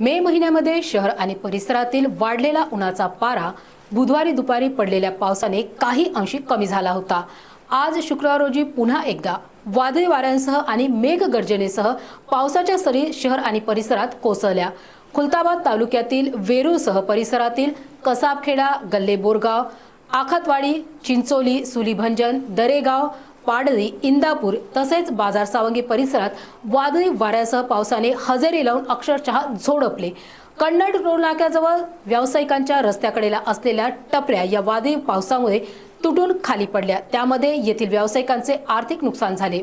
मे महिन्यामध्ये शहर आणि परिसरातील वाढलेला उन्हाचा पारा बुधवारी दुपारी पडलेल्या पावसाने काही अंशी कमी झाला होता. आज शुक्रवार रोजी पुन्हा एकदा वादळी वाऱ्यांसह आणि मेघगर्जनेसह पावसाच्या सरी शहर आणि परिसरात कोसळल्या. खुलताबाद तालुक्यातील वेरूळसह परिसरातील कसाबखेडा गल्ले बोरगाव आखातवाडी चिंचोली सुलीभंजन दरेगाव पाडळी इंदापूर तसेच बाजार सावंगी परिसरात वादळी वाऱ्यासह पावसाने हजेरी लावून अक्षरशः झोडपले. कन्नड टोल नाक्याजवळ व्यावसायिकांच्या रस्त्याकडेला असलेल्या टपऱ्या या वादळी पावसामुळे तुटून खाली पडल्या. त्यामध्ये येथील व्यावसायिकांचे आर्थिक नुकसान झाले.